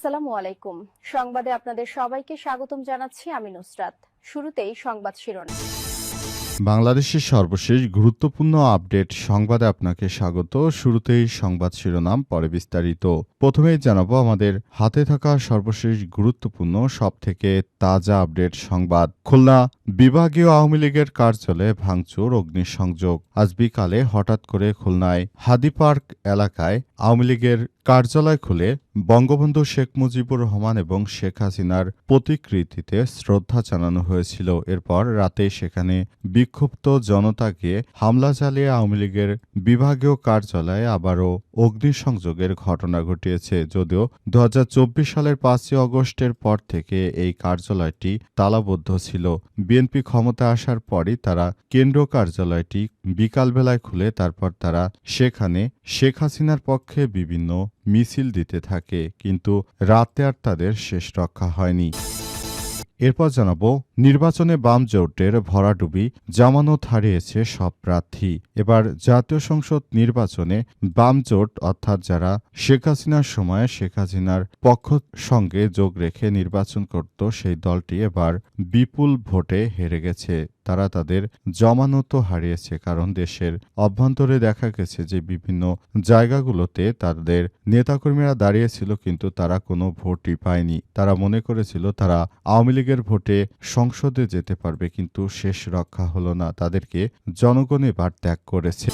আসসালামু আলাইকুম। সংবাদে আপনাদের সবাইকে স্বাগতম জানাচ্ছি আমি নুসরাত। শুরুতেই সংবাদ শিরোনাম। বাংলাদেশের সর্বশেষ গুরুত্বপূর্ণ আপডেট সংবাদে আপনাকে স্বাগত। শুরুতেই সংবাদ শিরোনাম, পরে বিস্তারিত। প্রথমেই জানাব আমাদের হাতে থাকা সর্বশেষ গুরুত্বপূর্ণ, সবথেকে তাজা আপডেট সংবাদ। খুলনা বিভাগীয় আওয়ামী লীগের কার্যালয়ে ভাঙচুর, অগ্নিসংযোগ। আজ বিকালে হঠাৎ করে খুলনায় হাদি পার্ক এলাকায় আওয়ামী লীগের কার্যালয় খুলে বঙ্গবন্ধু শেখ মুজিবুর রহমান এবং শেখ হাসিনার প্রতিকৃতিতে শ্রদ্ধা জানানো হয়েছিল। এরপর রাতে সেখানে বিক্ষুব্ধ জনতাকে হামলা চালিয়ে আওয়ামী লীগের বিভাগীয় কার্যালয়ে আবারও অগ্নিসংযোগের ঘটনা ঘটিয়েছে। যদিও দু হাজার চব্বিশ সালের পাঁচই অগস্টের পর থেকে এই কার্যালয়টি তালাবদ্ধ ছিল। বিএনপি ক্ষমতা আসার পরই তারা কেন্দ্র কার্যালয়টি বিকালবেলায় খুলে তারপর তারা সেখানে শেখ হাসিনার পক্ষে বিভিন্ন মিছিল দিতে থাকে, কিন্তু রাতে আর তাদের শেষ রক্ষা হয়নি। এরপর জানাব, নির্বাচনে বাম জোটের ভরাডুবি জামানত হারিয়েছে সব প্রার্থী। এবার জাতীয় সংসদ নির্বাচনে বাম জোট, অর্থাৎ যারা শেখ হাসিনার সময়ে শেখ হাসিনার পক্ষ সঙ্গে যোগ রেখে নির্বাচন করত, সেই দলটি এবার বিপুল ভোটে হেরে গেছে। তারা তাদের জমানত হারিয়েছে, কারণ দেশের অভ্যন্তরে দেখা গেছে যে বিভিন্ন জায়গাগুলোতে তাদের নেতাকর্মীরা দাঁড়িয়েছিল, কিন্তু তারা কোনো ভোটই পায়নি। তারা মনে করেছিল তারা আওয়ামী লীগের ভোটে সংসদে যেতে পারবে, কিন্তু শেষ রক্ষা হলো না। তাদেরকে জনগণ এবার ত্যাগ করেছে।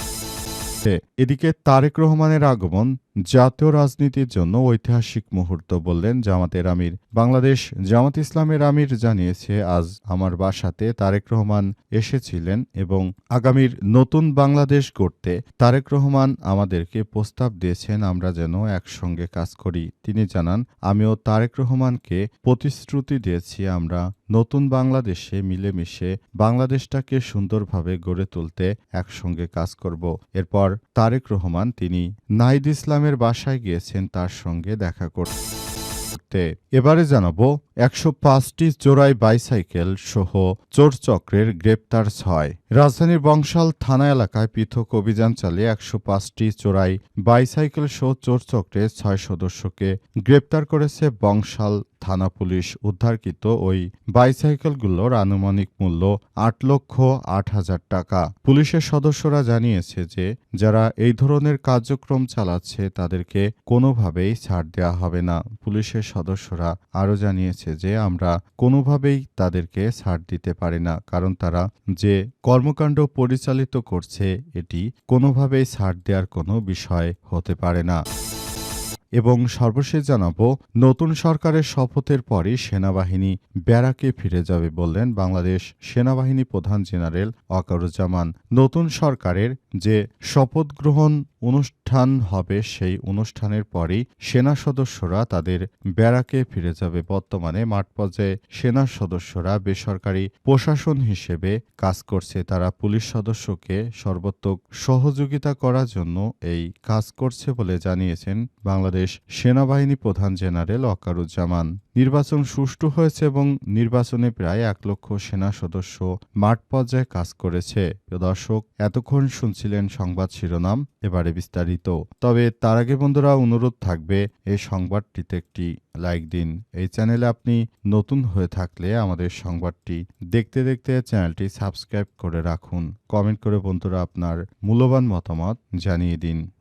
এদিকে তারেক রহমানের আগমন জাতীয় রাজনীতির জন্য ঐতিহাসিক মুহূর্ত বললেন জামাতের আমির। বাংলাদেশ জামাত ইসলামের আমির জানিয়েছে, আজ আমার বাসাতে তারেক রহমান এসেছিলেন এবং আগামীর নতুন বাংলাদেশ গড়তে তারেক রহমান আমাদেরকে প্রস্তাব দিয়েছেন, আমরা যেন একসঙ্গে কাজ করি। তিনি জানান, আমিও তারেক রহমানকে প্রতিশ্রুতি দিয়েছি, আমরা নতুন বাংলাদেশে মিলেমিশে বাংলাদেশটাকে সুন্দরভাবে গড়ে তুলতে একসঙ্গে কাজ করব। এরপর তারেক রহমান, তিনি নাহিদ ইসলামের বাসায় গিয়েছেন তার সঙ্গে দেখা করতে। এবারে জানাব একশো পাঁচটি চোরাই বাইসাইকেল সহ চোরচক্রের গ্রেপ্তার ছয়। রাজধানীর বংশাল থানা এলাকায় পৃথক অভিযান চালিয়ে একশো পাঁচটি চোরাই বাইসাইকেল সহ চোরচক্রের ছয় সদস্যকে গ্রেপ্তার করেছে বংশাল থানা পুলিশ। উদ্ধারকৃত ওই বাইসাইকেলগুলোর আনুমানিক মূল্য আট লক্ষ আট হাজার টাকা। পুলিশের সদস্যরা জানিয়েছে যে, যারা এই ধরনের কার্যক্রম চালাচ্ছে তাদেরকে কোনোভাবেই ছাড় দেওয়া হবে না। পুলিশের সদস্যরা আরও জানিয়েছে যে আমরা কোনোভাবেই তাদেরকে ছাড় দিতে পারি না। কারণ তারা যে কর্মকাণ্ড পরিচালিত করছে, এটি কোনোভাবেই ছাড় দেওয়ার কোনো বিষয় হতে পারে না। এবং সর্বশেষ জানাব, নতুন সরকারের শপথের পরই সেনাবাহিনী ব্যারাকে ফিরে যাবে বললেন বাংলাদেশ সেনাবাহিনী প্রধান জেনারেল ওয়াকারুজ্জামান নতুন সরকারের যে শপথ গ্রহণ অনুষ্ঠান হবে, সেই অনুষ্ঠানের পরই সেনা সদস্যরা তাদের ব্যারাকে ফিরে যাবে। বর্তমানে মাঠ পর্যায়ে সেনা সদস্যরা বেসরকারি প্রশাসন হিসেবে কাজ করছে। তারা পুলিশ সদস্যকে সর্বোত্তক সহযোগিতা করার জন্য এই কাজ করছে বলে জানিয়েছেন বাংলাদেশ সেনাবাহিনী প্রধান জেনারেল অকারুজ্জামান নির্বাচন সুষ্ঠু হয়েছে এবং নির্বাচনে প্রায় এক লক্ষ সেনা সদস্য মাঠ পর্যায়ে কাজ করেছে। দর্শক, এতক্ষণ শুনছিলেন সংবাদ শিরোনাম, এবারে বিস্তারিত। তবে তার আগে বন্ধুরা, অনুরোধ থাকবে, এই সংবাদটিতে একটি লাইক দিন। এই চ্যানেলে আপনি নতুন হয়ে থাকলে আমাদের সংবাদটি দেখতে দেখতে চ্যানেলটি সাবস্ক্রাইব করে রাখুন। কমেন্ট করে বন্ধুরা আপনার মূল্যবান মতামত জানিয়ে দিন।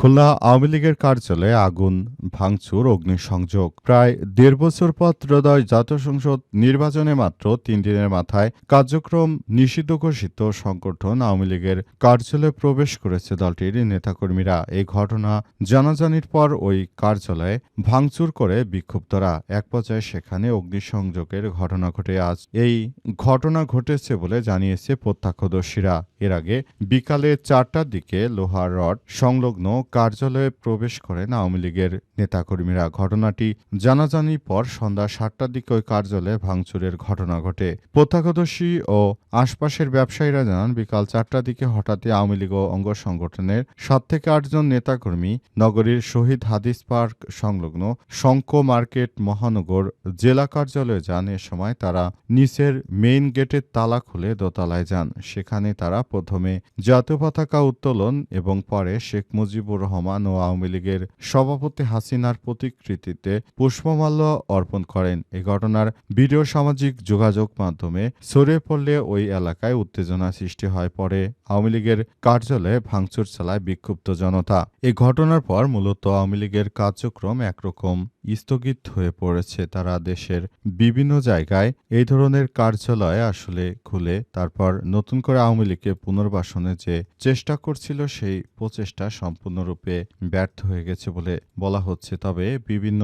খুলনা আওয়ামী লীগের কার্যালয়ে আগুন, ভাঙচুর, অগ্নিসংযোগ। প্রায় দেড় বছর পর ত্রয়োদশ জাতীয় সংসদ নির্বাচনে মাত্র তিন দিনের মাথায় কার্যক্রম নিষিদ্ধ ঘোষিত সংগঠন আওয়ামী লীগের কার্যালয়ে প্রবেশ করেছে দলটির নেতাকর্মীরা। এই ঘটনা জানাজানির পর ওই কার্যালয়ে ভাঙচুর করে বিক্ষুব্ধরা। এক পর্যায়ে সেখানে অগ্নিসংযোগের ঘটনা ঘটে। আজ এই ঘটনা ঘটেছে বলে জানিয়েছে প্রত্যক্ষদর্শীরা। এর আগে বিকালে চারটার দিকে লোহার রড সংলগ্ন কার্যালয়ে প্রবেশ করেন আওয়ামী লীগের নেতাকর্মীরা। ঘটনাটি জানাজানি পর সন্ধ্যা সাতটার দিকে ওই কার্যালয়ে ভাঙচুরের ঘটনা ঘটে। প্রত্যক্ষদর্শী ও আশপাশের ব্যবসায়ীরা জানান, বিকাল চারটার দিকে হঠাৎই আওয়ামী লীগ ও অঙ্গ সংগঠনের সাত থেকে আটজন নেতাকর্মী নগরীর শহীদ হাদিস পার্ক সংলগ্ন শঙ্ক মার্কেট মহানগর জেলা কার্যালয়ে যান। এ সময় তারা নিচের মেইন গেটের তালা খুলে দোতলায় যান। সেখানে তারা প্রথমে জাতীয় পতাকা উত্তোলন এবং পরে শেখ মুজিবুর রহমান ও আওয়ামী লীগের সভাপতি হাসিনার প্রতিকৃতিতে পুষ্পমাল্য অর্পণ করেন। এ ঘটনার ভিডিও সামাজিক যোগাযোগ মাধ্যমে ছড়িয়ে পড়লে ওই এলাকায় উত্তেজনা সৃষ্টি হয়, পরে আওয়ামী লীগের কার্যালয়ে ভাঙচুর চালায় বিক্ষুব্ধ জনতা। এই ঘটনার পর মূলত আওয়ামী লীগের কার্যক্রম একরকম স্থগিত হয়ে পড়েছে। তারা দেশের বিভিন্ন জায়গায় এই ধরনের কার্যালয় আসলে খুলে, তারপর নতুন করে আওয়ামী লীগকে পুনর্বাসনে যে চেষ্টা করছিল, সেই প্রচেষ্টা সম্পূর্ণরূপে ব্যর্থ হয়ে গেছে বলে বলা হচ্ছে। তবে বিভিন্ন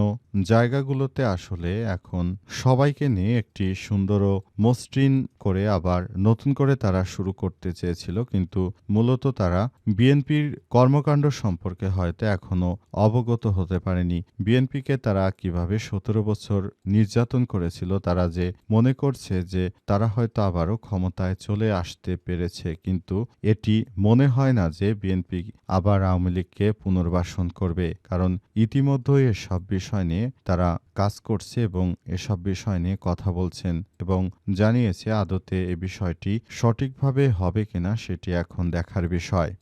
জায়গাগুলোতে আসলে এখন সবাইকে নিয়ে একটি সুন্দর ও মসৃণ করে আবার নতুন করে তারা শুরু করতে চেয়েছিল কিন্তু মূলত তারা বিএনপির কর্মকাণ্ড সম্পর্কে হয়তো এখনও অবগত হতে পারেনি। বিএনপিকে তারা কীভাবে সতেরো বছর নির্যাতন করেছিল, তারা যে মনে করছে যে তারা হয়তো আবারও ক্ষমতায় চলে আসতে পেরেছে, কিন্তু এটি মনে হয় না যে বিএনপি আবার আওয়ামী লীগকে পুনর্বাসন করবে, কারণ ইতিমধ্যেই এসব বিষয় নিয়ে তারা কাজ করছে এবং এসব বিষয় নিয়ে কথা বলছেন এবং জানিয়েছে আদতে এ বিষয়টি সঠিকভাবে হবে কিনা সেটি এখন দেখার বিষয়।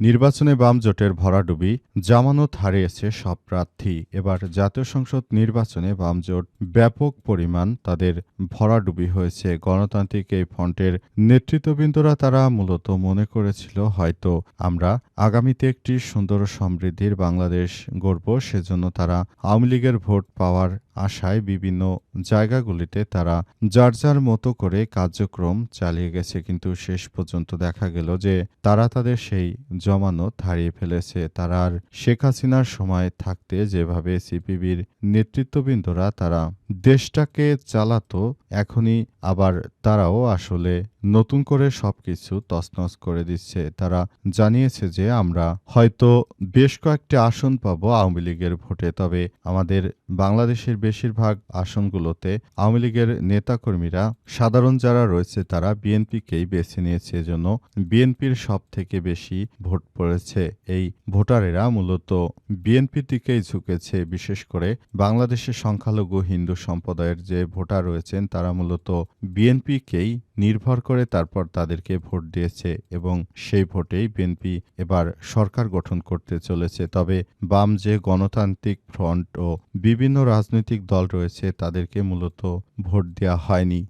নির্বাচনে বাম জোটের ভরাডুবি জামানত হারিয়েছে সব প্রার্থী। এবার জাতীয় সংসদ নির্বাচনে বাম জোট ব্যাপক পরিমাণ তাদের ভরাডুবি হয়েছে। গণতান্ত্রিক এই ফ্রন্টের নেতৃত্ববৃন্দরা তারা মূলত মনে করেছিল, হয়তো আমরা আগামীতে একটি সুন্দর সমৃদ্ধির বাংলাদেশ গড়ব। সেজন্য তারা আওয়ামী লীগের ভোট পাওয়ার আশায় বিভিন্ন জায়গাগুলিতে তারা যার যার মতো করে কার্যক্রম চালিয়ে গেছে। কিন্তু শেষ পর্যন্ত দেখা গেল যে তারা তাদের সেই জমানত হারিয়ে ফেলেছে। তারা আর শেখ হাসিনার সময় থাকতে যেভাবে সিপিবির নেতৃত্ববৃন্দরা, তারা দেশটাকে চালাতো এখনই আবার তারাও আসলে নতুন করে সবকিছু তছনছ করে দিচ্ছে। তারা জানিয়েছে যে আমরা হয়তো বেশ কয়েকটি আসন পাবো আওয়ামী লীগের ভোটে, তবে আমাদের বাংলাদেশের বেশিরভাগ আসনগুলোতে আওয়ামী লীগের নেতাকর্মীরা, সাধারণ যারা রয়েছে তারা বিএনপিকেই বেছে নিয়েছে। এজন্য বিএনপির সব থেকে বেশি ভোট পড়েছে এই ভোটারেরা। মূলত বিএনপির দিকেই ঝুঁকেছে, বিশেষ করে বাংলাদেশের সংখ্যালঘু হিন্দু সম্প্রদায়ের যে ভোটার রয়েছেন তারা মূলত বিএনপিকেই নির্ভর করে, তারপর তাদেরকে ভোট দিয়েছে এবং সেই ভোটেই বিএনপি এবার সরকার গঠন করতে চলেছে। তবে বাম যে গণতান্ত্রিক ফ্রন্ট ও বিভিন্ন রাজনৈতিক দল রয়েছে, তাদেরকে মূলত ভোট দেওয়া হয়নি।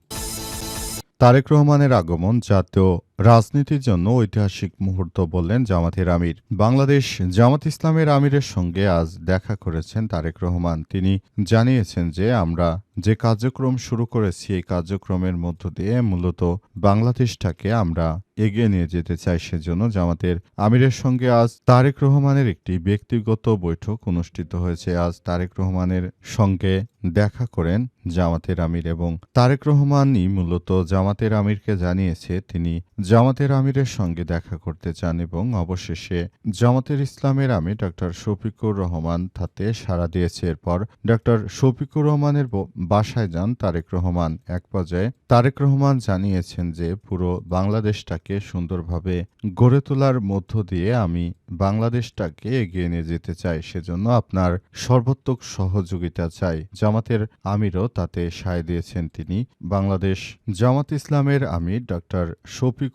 তারেক রহমানের আগমন জাতীয় রাজনীতির জন্য ঐতিহাসিক মুহূর্ত বললেন জামাতের আমির। বাংলাদেশ জামাত ইসলামের আমিরের সঙ্গে আজ দেখা করেছেন তারেক রহমান। তিনি জানিয়েছেন যে, আমরা যে কার্যক্রম শুরু করেছি, এই কার্যক্রমের মধ্য দিয়ে মূলত বাংলাদেশটাকে আমরা এগিয়ে নিয়ে যেতে চাই। সেজন্য জামাতের আমিরের সঙ্গে আজ তারেক রহমানের একটি ব্যক্তিগত বৈঠক অনুষ্ঠিত হয়েছে। আজ তারেক রহমানের সঙ্গে দেখা করেন জামাতের আমির এবং তারেক রহমানই মূলত জামাতের আমিরকে জানিয়েছে। তিনি জামাতের আমিরের সঙ্গে দেখা করতে চান এবং অবশেষে জামাতের ইসলামের আমি ডক্টর শফিকুর রহমান তাতে সাড়া দিয়েছে। এরপর ডক্টর শফিকুর রহমানের বাসায় যান তারেক রহমান। এক পর্যায়ে তারেক রহমান জানিয়েছেন যে, পুরো বাংলাদেশটাকে সুন্দরভাবে গড়ে তোলার মধ্য দিয়ে আমি বাংলাদেশটাকে এগিয়ে নিয়ে যেতে চাই। সেজন্য আপনার সর্বোত্তক সহযোগিতা চাই। জামাতের আমিরও তাতে সায় দিয়েছেন তিনি। বাংলাদেশ জামাত ইসলামের আমির ডক্টর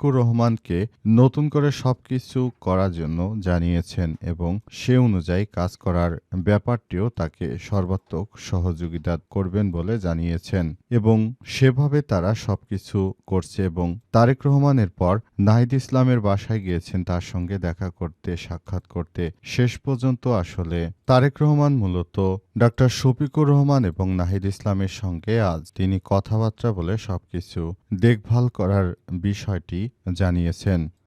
শফিকুর রহমানকে নতুন করে সবকিছু করার জন্য জানিয়েছেন এবং সে অনুযায়ী কাজ করার ব্যাপারটিও তাকে সর্বাত্মক সহযোগিতা করবেন বলে জানিয়েছেন এবং সেভাবে তারা সবকিছু করছে এবং তারেক রহমানের পর নাহিদ ইসলামের বাসায় গিয়েছেন তার সঙ্গে দেখা করতে, সাক্ষাৎ করতে। শেষ পর্যন্ত আসলে তারেক রহমান মূলত ডক্টর শফিকুর রহমান এবং নাহিদ ইসলামের সঙ্গে আজ তিনি কথাবার্তা বলে সবকিছু দেখভাল করার বিষয়টি জানিয়েছেন।